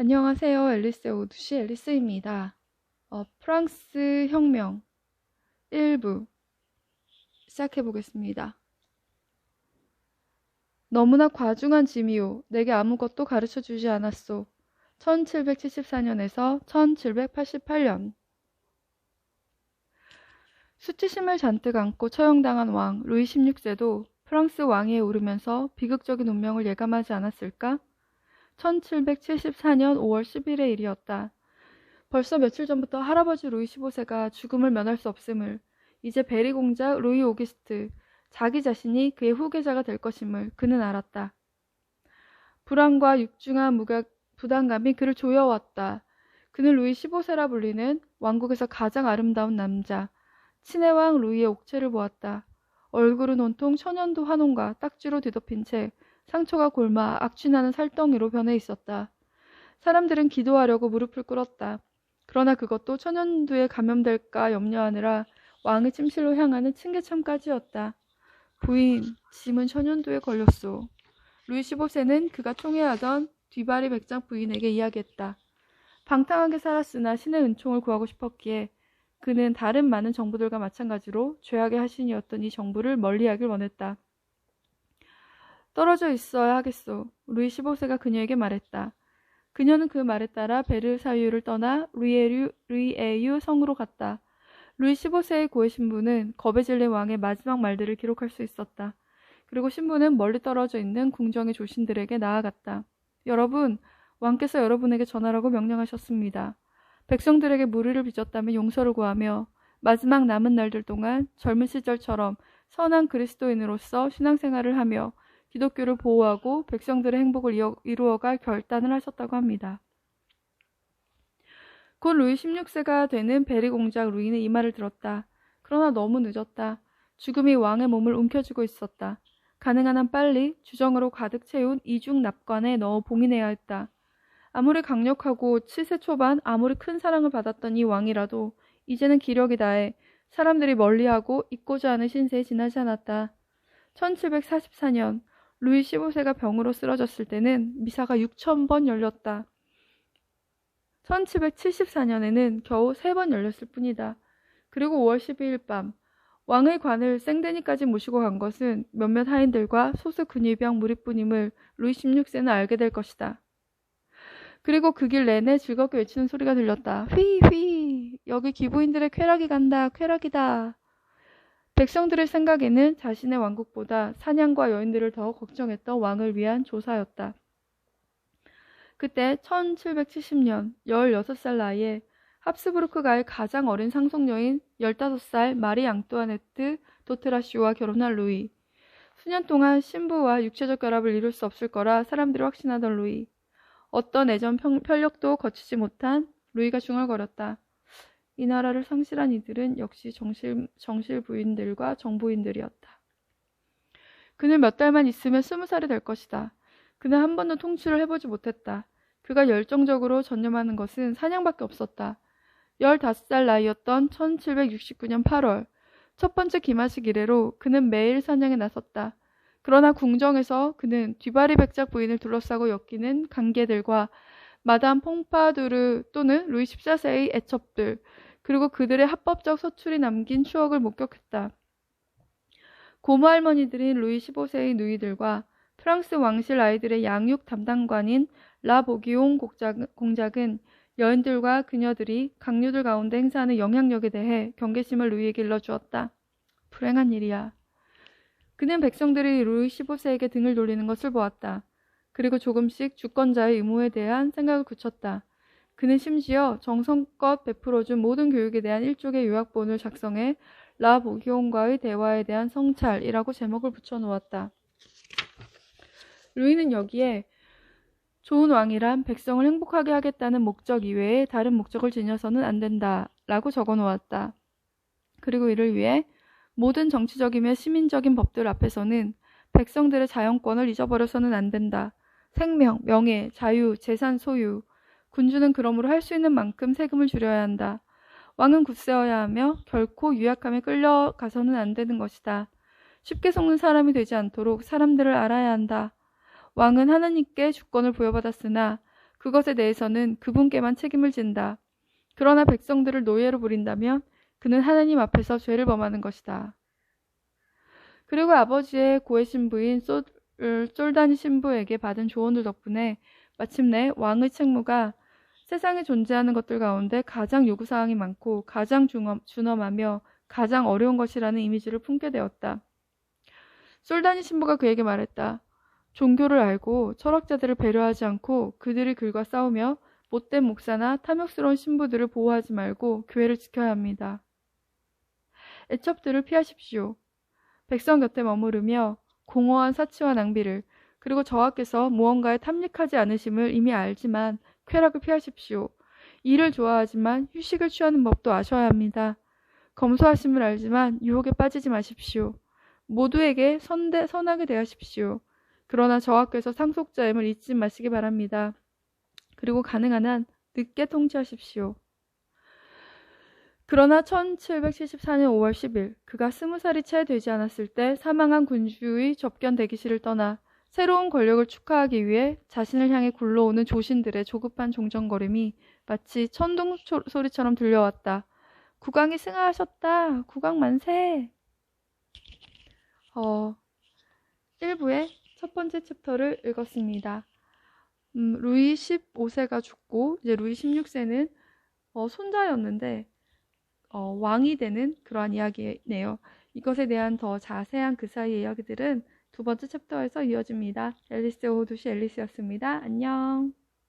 안녕하세요. 앨리스의 오두시 앨리스입니다. 어, 프랑스 혁명 1부 시작해 보겠습니다. 너무나 과중한 짐이요. 내게 아무것도 가르쳐 주지 않았소. 1774년에서 1788년 수치심을 잔뜩 안고 처형당한 왕 루이 16세도 프랑스 왕위에 오르면서 비극적인 운명을 예감하지 않았을까? 1774년 5월 10일의 일이었다. 벌써 며칠 전부터 할아버지 루이 15세가 죽음을 면할 수 없음을, 이제 베리 공작 루이 오기스트, 자기 자신이 그의 후계자가 될 것임을 그는 알았다. 불안과 육중한 무각, 부담감이 그를 조여왔다. 그는 루이 15세라 불리는 왕국에서 가장 아름다운 남자, 친해왕 루이의 옥체를 보았다. 얼굴은 온통 천연두 환원과 딱지로 뒤덮인 채 상처가 골마 악취나는 살덩이로 변해 있었다. 사람들은 기도하려고 무릎을 꿇었다. 그러나 그것도 천연두에 감염될까 염려하느라 왕의 침실로 향하는 층계참까지였다. 부인, 짐은 천연두에 걸렸소. 루이 15세는 그가 총애하던 뒤바리 백장 부인에게 이야기했다. 방탕하게 살았으나 신의 은총을 구하고 싶었기에 그는 다른 많은 정부들과 마찬가지로 죄악의 하신이었던 이 정부를 멀리하길 원했다. 떨어져 있어야 하겠소. 루이 15세가 그녀에게 말했다. 그녀는 그 말에 따라 베르사유를 떠나 루이에유, 루이에유 성으로 갔다. 루이 15세의 고해 신부는 겁에 질린 왕의 마지막 말들을 기록할 수 있었다. 그리고 신부는 멀리 떨어져 있는 궁정의 조신들에게 나아갔다. 여러분, 왕께서 여러분에게 전하라고 명령하셨습니다. 백성들에게 무리를 빚었다면 용서를 구하며 마지막 남은 날들 동안 젊은 시절처럼 선한 그리스도인으로서 신앙생활을 하며 기독교를 보호하고 백성들의 행복을 이루어갈 결단을 하셨다고 합니다. 곧 루이 16세가 되는 베리 공작 루이는 이 말을 들었다. 그러나 너무 늦었다. 죽음이 왕의 몸을 움켜쥐고 있었다. 가능한 한 빨리 주정으로 가득 채운 이중 납관에 넣어 봉인해야 했다. 아무리 강력하고 7세 초반 아무리 큰 사랑을 받았던 이 왕이라도 이제는 기력이 다해 사람들이 멀리하고 잊고자 하는 신세에 지나지 않았다. 1744년 루이 15세가 병으로 쓰러졌을 때는 미사가 6천번 열렸다. 1774년에는 겨우 3번 열렸을 뿐이다. 그리고 5월 12일 밤 왕의 관을 생데니까지 모시고 간 것은 몇몇 하인들과 소수 근위병 무리뿐임을 루이 16세는 알게 될 것이다. 그리고 그 길 내내 즐겁게 외치는 소리가 들렸다. 휘, 휘! 여기 기부인들의 쾌락이 간다, 쾌락이다. 백성들의 생각에는 자신의 왕국보다 사냥과 여인들을 더 걱정했던 왕을 위한 조사였다. 그때 1770년 16살 나이에 합스부르크가의 가장 어린 상속녀인 15살 마리 앙뚜아네트 도트라시오와 결혼한 루이. 수년 동안 신부와 육체적 결합을 이룰 수 없을 거라 사람들이 확신하던 루이. 어떤 애전 편력도 거치지 못한 루이가 중얼거렸다. 이 나라를 상실한 이들은 역시 정실, 정실 부인들과 정부인들이었다. 그는 몇 달만 있으면 스무 살이 될 것이다. 그는 한 번도 통치를 해보지 못했다. 그가 열정적으로 전념하는 것은 사냥밖에 없었다. 15살 나이였던 1769년 8월, 첫 번째 기마식 이래로 그는 매일 사냥에 나섰다. 그러나 궁정에서 그는 뒤바리 백작 부인을 둘러싸고 엮이는 관계들과 마담 퐁파두르 또는 루이 14세의 애첩들, 그리고 그들의 합법적 서출이 남긴 추억을 목격했다. 고모 할머니들인 루이 15세의 누이들과 프랑스 왕실 아이들의 양육 담당관인 라 보기옹 공작은 여인들과 그녀들이 강요들 가운데 행사하는 영향력에 대해 경계심을 루이에게 일러주었다. 불행한 일이야. 그는 백성들이 루이 15세에게 등을 돌리는 것을 보았다. 그리고 조금씩 주권자의 의무에 대한 생각을 굳혔다. 그는 심지어 정성껏 베풀어준 모든 교육에 대한 일종의 요약본을 작성해 라 보기온과의 대화에 대한 성찰이라고 제목을 붙여놓았다. 루이는 여기에 좋은 왕이란 백성을 행복하게 하겠다는 목적 이외에 다른 목적을 지녀서는 안 된다 라고 적어 놓았다. 그리고 이를 위해 모든 정치적이며 시민적인 법들 앞에서는 백성들의 자연권을 잊어버려서는 안 된다. 생명, 명예, 자유, 재산 소유, 군주는 그러므로 할 수 있는 만큼 세금을 줄여야 한다. 왕은 굳세어야 하며 결코 유약함에 끌려가서는 안 되는 것이다. 쉽게 속는 사람이 되지 않도록 사람들을 알아야 한다. 왕은 하나님께 주권을 부여받았으나 그것에 대해서는 그분께만 책임을 진다. 그러나 백성들을 노예로 부린다면 그는 하나님 앞에서 죄를 범하는 것이다. 그리고 아버지의 고해 신부인 쏠, 쫄다니 신부에게 받은 조언들 덕분에 마침내 왕의 책무가 세상에 존재하는 것들 가운데 가장 요구사항이 많고 가장 준엄하며 가장 어려운 것이라는 이미지를 품게 되었다. 솔다니 신부가 그에게 말했다. 종교를 알고 철학자들을 배려하지 않고 그들이 글과 싸우며 못된 목사나 탐욕스러운 신부들을 보호하지 말고 교회를 지켜야 합니다. 애첩들을 피하십시오. 백성 곁에 머무르며 공허한 사치와 낭비를 그리고 저하께서 무언가에 탐닉하지 않으심을 이미 알지만 쾌락을 피하십시오. 일을 좋아하지만 휴식을 취하는 법도 아셔야 합니다. 검소하심을 알지만 유혹에 빠지지 마십시오. 모두에게 선대, 선하게 대하십시오. 그러나 저하께서 상속자임을 잊지 마시기 바랍니다. 그리고 가능한 한 늦게 통치하십시오. 그러나 1774년 5월 10일 그가 스무 살이 채 되지 않았을 때 사망한 군주의 접견 대기실을 떠나 새로운 권력을 축하하기 위해 자신을 향해 굴러오는 조신들의 조급한 종전걸음이 마치 천둥 소리처럼 들려왔다. 국왕이 승하하셨다. 국왕 만세. 어, 1부의 첫 번째 챕터를 읽었습니다. 음, 루이 15세가 죽고 이제 루이 16세는 어, 손자였는데 어, 왕이 되는 그러한 이야기네요. 이것에 대한 더 자세한 그 사이의 이야기들은 두 번째 챕터에서 이어집니다. 앨리스 오두시 앨리스였습니다. 안녕.